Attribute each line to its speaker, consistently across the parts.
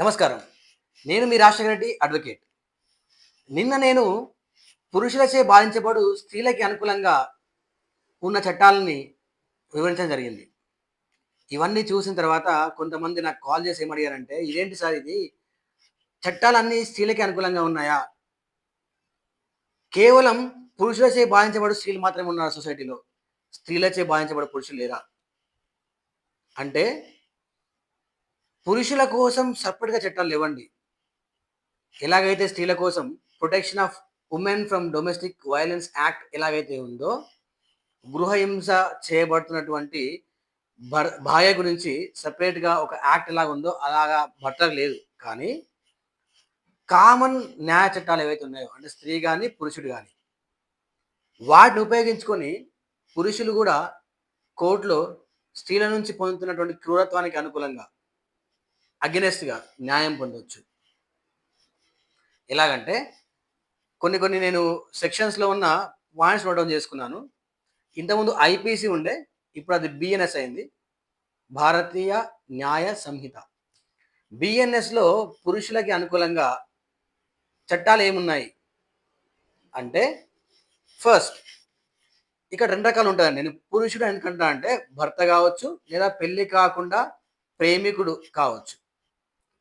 Speaker 1: నమస్కారం. నేను మీ రాజశేఖర రెడ్డి అడ్వకేట్. నిన్న నేను పురుషులచే బాధించబడు స్త్రీలకి అనుకూలంగా ఉన్న చట్టాలని వివరించడం జరిగింది. ఇవన్నీ చూసిన తర్వాత కొంతమంది నాకు కాల్ చేసి ఏమడిగారంటే ఇదేంటి సార్ ఇది? చట్టాలన్నీ స్త్రీలకి అనుకూలంగా ఉన్నాయా? కేవలం పురుషులచే బాధించబడు స్త్రీలు మాత్రమే ఉన్నారు సొసైటీలో. స్త్రీలచే బాధించబడు పురుషులు లేరా? అంటే పురుషుల కోసం సపరేట్గా చట్టాలు లేవండి. ఎలాగైతే స్త్రీల కోసం protection of women from domestic violence act ఎలాగైతే ఉందో గృహహింస చేయబడుతున్నటువంటి భర్ భార్య గురించి సపరేట్గా ఒక యాక్ట్ ఎలాగ ఉందో అలాగా భర్తకు లేదు. కానీ కామన్ న్యాయ చట్టాలు ఏవైతే ఉన్నాయో అంటే స్త్రీ కానీ పురుషుడు కానీ వాటిని ఉపయోగించుకొని పురుషులు కూడా కోర్టులో స్త్రీల నుంచి పొందుతున్నటువంటి క్రూరత్వానికి అనుకూలంగా అగెనెస్ట్గా న్యాయం పొందవచ్చు ఎలాగంటే కొన్ని కొన్ని నేను సెక్షన్స్లో ఉన్న పాయింట్స్ నోట్ డౌన్ చేసుకున్నాను. ఇంతకుముందు ఐపీసీ ఉండే ఇప్పుడు అది బిఎన్ఎస్ అయింది. భారతీయ న్యాయ సంహిత. బిఎన్ఎస్లో పురుషులకి అనుకూలంగా చట్టాలు ఏమున్నాయి? అంటే ఫస్ట్ ఇక్కడ రెండు రకాలు ఉంటుందండి నేను పురుషుడు ఎందుకంటా అంటే భర్త కావచ్చు లేదా పెళ్ళి కాకుండా ప్రేమికుడు కావచ్చు.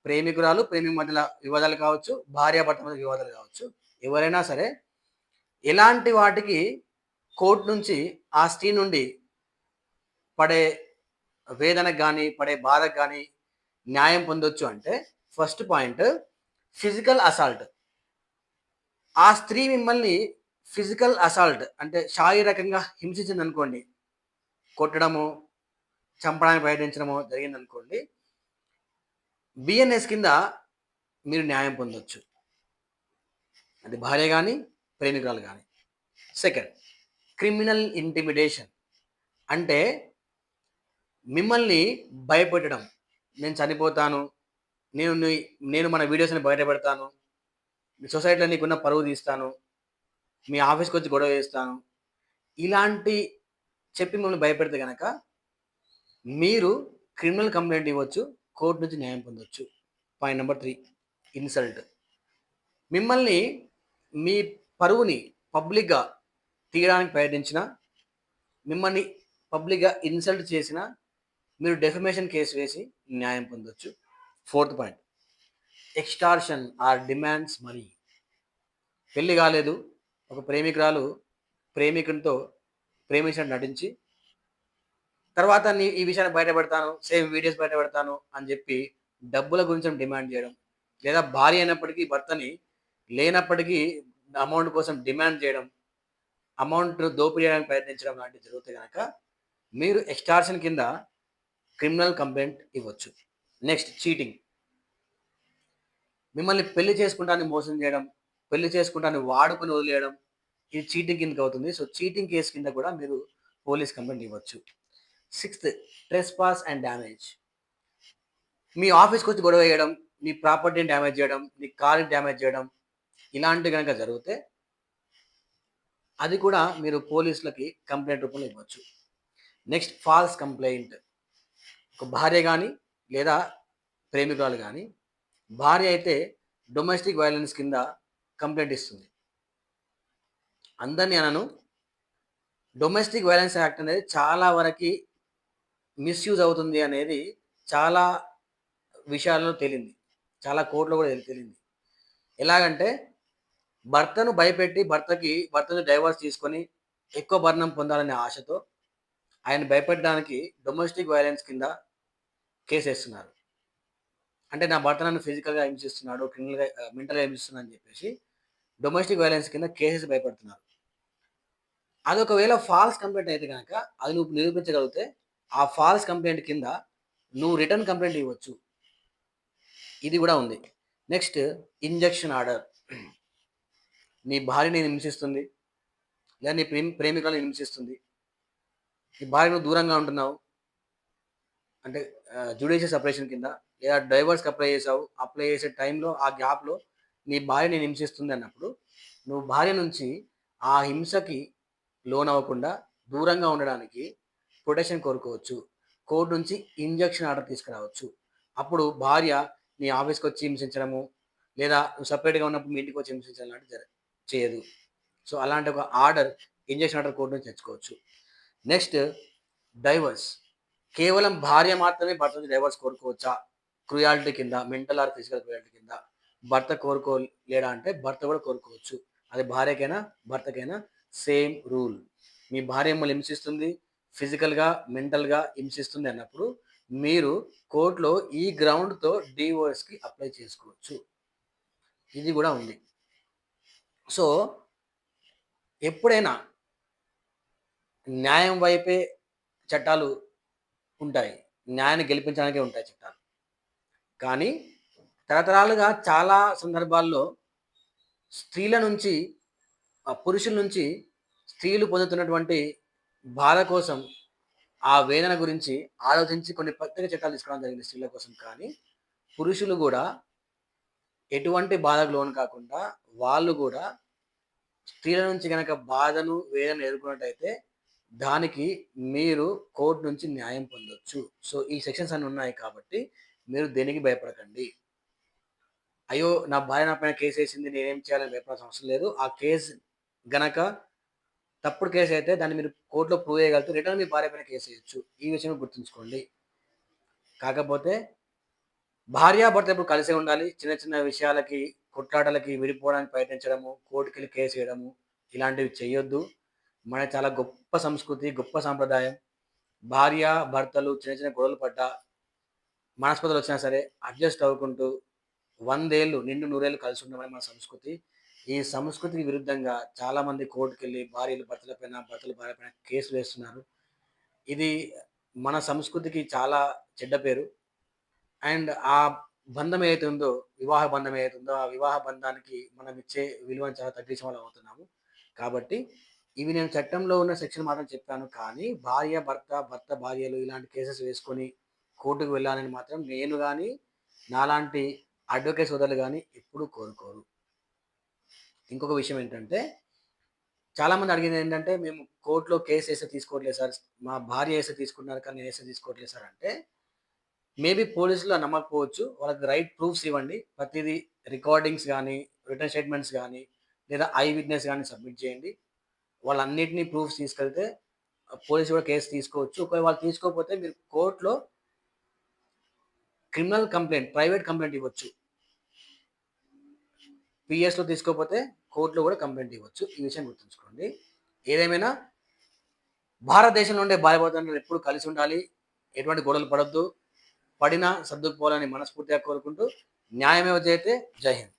Speaker 1: ప్రేమికురాలు ప్రేమి మధ్యలో వివాదాలు కావచ్చు భార్యాభర్త మధ్య వివాదాలు కావచ్చు ఎవరైనా సరే ఎలాంటి వాటికి కోర్టు నుంచి ఆ స్త్రీ నుండి పడే వేదనకు కానీ పడే బాధకు కానీ న్యాయం పొందొచ్చు అంటే ఫస్ట్ పాయింట్ ఫిజికల్ అసాల్ట్. ఆ స్త్రీ మిమ్మల్ని ఫిజికల్ అసాల్ట్ అంటే శారీరకంగా హింసించింది అనుకోండి కొట్టడము చంపడానికి ప్రయత్నించడము జరిగింది అనుకోండి బిఎన్ఎస్ కింద మీరు న్యాయం పొందొచ్చు. అది భార్య కానీ ప్రేమికురాలు కానీ సెకండ్ క్రిమినల్ ఇంటిమిడేషన్ అంటే మిమ్మల్ని భయపెట్టడం. నేను చనిపోతాను నేను నీ- నేను మన వీడియోస్ని బయట పెడతాను మీ సొసైటీలో నీకున్న పరువు తీస్తాను మీ ఆఫీస్కి వచ్చి గొడవ చేస్తాను. ఇలాంటి చెప్పి మిమ్మల్ని భయపెడితే కనుక మీరు క్రిమినల్ కంప్లైంట్ ఇవ్వచ్చు కోర్టు నుంచి న్యాయం పొందొచ్చు. పాయింట్ నెంబర్ త్రీ ఇన్సల్ట్ మిమ్మల్ని మీ పరువుని పబ్లిక్గా తీయడానికి ప్రయత్నించిన మిమ్మల్ని పబ్లిక్గా ఇన్సల్ట్ చేసిన మీరు డెఫమేషన్ కేసు వేసి న్యాయం పొందొచ్చు. Fourth point extortion or demands money పెళ్ళి కాలేదు. ఒక ప్రేమికురాలు ప్రేమికునితో ప్రేమించినట్టు నటించి తర్వాత నీ ఈ విషయాన్ని బయట పెడతాను సేమ్ వీడియోస్ బయట పెడతాను అని చెప్పి డబ్బుల గురించి డిమాండ్ చేయడం. లేదా భార్య అయినప్పటికీ భర్తని లేనప్పటికీ అమౌంట్ కోసం డిమాండ్ చేయడం అమౌంట్ దోపిడీ చేయడానికి ప్రయత్నించడం లాంటివి జరిగితే కనుక మీరు ఎక్స్టార్షన్ కింద క్రిమినల్ కంప్లైంట్ ఇవ్వచ్చు. Next cheating. మిమ్మల్ని పెళ్ళి చేసుకుంటాన్ని మోసం చేయడం పెళ్ళి చేసుకుంటాన్ని వాడుకొని వదిలేయడం ఇది చీటింగ్ కిందకి అవుతుంది. సో చీటింగ్ కేసు కింద కూడా మీరు పోలీస్ కంప్లైంట్ ఇవ్వచ్చు. Sixth trespass and damage మీ ఆఫీస్కి వచ్చి గొడవ వేయడం మీ ప్రాపర్టీని డ్యామేజ్ చేయడం మీ కార్ని డ్యామేజ్ చేయడం ఇలాంటివి కనుక జరిగితే అది కూడా మీరు పోలీసులకి కంప్లైంట్ రూపంలో ఇవ్వచ్చు. నెక్స్ట్ ఫాల్స్ కంప్లైంట్ ఒక భార్య కానీ లేదా ప్రేమికురాలు కానీ భార్య అయితే డొమెస్టిక్ వైలెన్స్ కింద కంప్లైంట్ ఇస్తుంది. అందరినీ అనను డొమెస్టిక్ వైలెన్స్ యాక్ట్ అనేది చాలా వరకు మిస్యూజ్ అవుతుంది అనేది చాలా విషయాల్లో తేలింది. చాలా కోర్టులో కూడా తేలింది. ఎలాగంటే భర్తను భయపెట్టి భర్తకి భర్తను డైవర్స్ తీసుకొని ఎక్కువ భరణం పొందాలనే ఆశతో ఆయన భయపెట్టడానికి డొమెస్టిక్ వైలెన్స్ కింద కేసు వేస్తున్నారు. అంటే నా భర్త నన్ను ఫిజికల్గా హింసిస్తున్నాడు క్రిమినల్గా మెంటల్గా హింసిస్తున్నాడు అని చెప్పేసి డొమెస్టిక్ వైలెన్స్ కింద కేసెస్ భయపడుతున్నారు. అది ఒకవేళ ఫాల్స్ కంప్లైంట్ అయితే కనుక అది నువ్వు నిరూపించగలిగితే ఆ ఫాల్స్ కంప్లైంట్ కింద నువ్వు రిటర్న్ కంప్లైంట్ ఇవ్వచ్చు. ఇది కూడా ఉంది. నెక్స్ట్ ఇంజెక్షన్ ఆర్డర్ నీ భార్యని హింసిస్తుంది. లేదా నీ ప్రేమి ప్రేమికులను హింసిస్తుంది. నీ భార్య నువ్వు దూరంగా ఉంటున్నావు. అంటే జ్యుడిషియల్ సపరేషన్ కింద లేదా డైవర్స్కి అప్లై చేసావు. అప్లై చేసే టైంలో ఆ గ్యాప్లో నీ భార్య నేను హింసిస్తుంది అన్నప్పుడు నువ్వు భార్య నుంచి ఆ హింసకి లోన్ అవ్వకుండా దూరంగా ఉండడానికి ప్రొటెక్షన్ కోరుకోవచ్చు. కోర్టు నుంచి ఇంజెక్షన్ ఆర్డర్ తీసుకురావచ్చు. అప్పుడు భార్య నీ ఆఫీస్కి వచ్చి హింసించడము లేదా నువ్వు సపరేట్గా ఉన్నప్పుడు మీ ఇంటికి వచ్చి హింసించడం లాంటి జర చేయదు. సో అలాంటి ఒక ఆర్డర్ ఇంజక్షన్ ఆర్డర్ కోర్టు నుంచి తెచ్చుకోవచ్చు. నెక్స్ట్ డైవర్స్ కేవలం భార్య మాత్రమే భర్త నుంచి డైవర్స్ కోరుకోవచ్చా? క్రుయాలిటీ కింద మెంటల్ ఆర్ ఫిజికల్ క్రుయాలిటీ కింద. భర్త కోరుకోలేడా అంటే భర్త కూడా కోరుకోవచ్చు. అది భార్యకైనా భర్తకైనా సేమ్ రూల్ మీ భార్య మిమ్మల్ని హింసిస్తుంది ఫిజికల్గా మెంటల్గా హింసిస్తుంది అన్నప్పుడు మీరు కోర్టులో ఈ గ్రౌండ్తో డివోర్స్కి అప్లై చేసుకోవచ్చు. ఇది కూడా ఉంది. సో ఎప్పుడైనా న్యాయం వైపే చట్టాలు ఉంటాయి. న్యాయాన్ని గెలిపించడానికే ఉంటాయి చట్టాలు. కానీ తరతరాలుగా చాలా సందర్భాల్లో స్త్రీల నుంచి ఆ పురుషుల నుంచి స్త్రీలు పొందుతున్నటువంటి బాధ కోసం ఆ వేదన గురించి ఆలోచించి కొన్ని ప్రత్యేక చట్టాలు తీసుకోవడం జరిగింది స్త్రీల కోసం. కానీ పురుషులు కూడా ఎటువంటి బాధకు లోను కాకుండా వాళ్ళు కూడా స్త్రీల నుంచి కనుక బాధను వేదన ఎదుర్కొన్నట్టయితే దానికి మీరు కోర్టు నుంచి న్యాయం పొందొచ్చు. సో ఈ సెక్షన్స్ అన్ని ఉన్నాయి కాబట్టి మీరు దేనికి భయపడకండి. అయ్యో నా భార్య నా పైన కేసు వేసింది నేనేం చేయాలని భయపడాల్సిన అవసరం లేదు. ఆ కేసు గనక తప్పుడు కేసు అయితే దాన్ని మీరు కోర్టులో ప్రూవ్ చేయగలిగితే రిటర్న్ మీ భార్య పైన కేసు చేయొచ్చు ఈ విషయం గుర్తుంచుకోండి. కాకపోతే భార్యాభర్త ఎప్పుడు కలిసే ఉండాలి. చిన్న చిన్న విషయాలకి కొట్లాటలకి విడిపోవడానికి ప్రయత్నించడము కోర్టుకి కేసు వేయడము ఇలాంటివి చేయొద్దు. మన చాలా గొప్ప సంస్కృతి గొప్ప సాంప్రదాయం. భార్య భర్తలు చిన్న చిన్న గొడవలు పడ్డ మనస్పతులు వచ్చినా సరే అడ్జస్ట్ అవ్వుకుంటూ వందేళ్ళు నిండు నూరేళ్ళు కలిసి ఉండమని మన సంస్కృతి. ఈ సంస్కృతికి విరుద్ధంగా చాలామంది కోర్టుకు వెళ్ళి భార్యలు భర్తల పైన భర్తలు భార్య పైన కేసులు వేస్తున్నారు. ఇది మన సంస్కృతికి చాలా చెడ్డ పేరు. అండ్ ఆ బంధం ఏదైతే ఉందో వివాహ బంధం ఏదైతే ఉందో ఆ వివాహ బంధానికి మనం ఇచ్చే విలువను చాలా తగ్గించడం వాళ్ళు అవుతున్నాము. కాబట్టి ఇవి నేను చట్టంలో ఉన్న సెక్షన్ మాత్రం చెప్పాను. కానీ భార్య భర్త భర్త భార్యలు ఇలాంటి కేసెస్ వేసుకొని కోర్టుకు వెళ్ళాలని మాత్రం నేను కానీ నాలాంటి అడ్వకేట్ సోదరులు కానీ ఎప్పుడూ కోరుకోరు. ఇంకొక విషయం ఏంటంటే చాలామంది అడిగింది ఏంటంటే మేము కోర్టులో కేసు వేస్తే తీసుకోవట్లేదు సార్ మా భార్య వేస్తే తీసుకుంటున్నారు కానీ నేను వేస్తే తీసుకోవట్లేదు సార్ అంటే మేబీ పోలీసులు నమ్మకపోవచ్చు వాళ్ళకి రైట్ ప్రూఫ్స్ ఇవ్వండి ప్రతిదీ రికార్డింగ్స్ కానీ రిటర్న్ స్టేట్మెంట్స్ కానీ లేదా ఐ విట్నెస్ కానీ సబ్మిట్ చేయండి. వాళ్ళన్నిటినీ ప్రూఫ్స్ తీసుకెళ్తే పోలీసు కూడా కేసు తీసుకోవచ్చు. ఒకవేళ వాళ్ళు తీసుకోకపోతే మీరు కోర్టులో క్రిమినల్ కంప్లైంట్ ప్రైవేట్ కంప్లైంట్ ఇవ్వచ్చు. పిఎస్లో తీసుకోకపోతే కోర్టులో కూడా కంప్లైంట్ ఇవ్వచ్చు. ఈ విషయం గుర్తుంచుకోండి. ఏదేమైనా భారతదేశంలో ఉండే భార్యభర్తలు ఎప్పుడు కలిసి ఉండాలి ఎటువంటి గొడవలు పడద్దు. పడినా సర్దుకుపోవాలని మనస్ఫూర్తిగా కోరుకుంటూ న్యాయమేవ చేస్తే జై హింద్.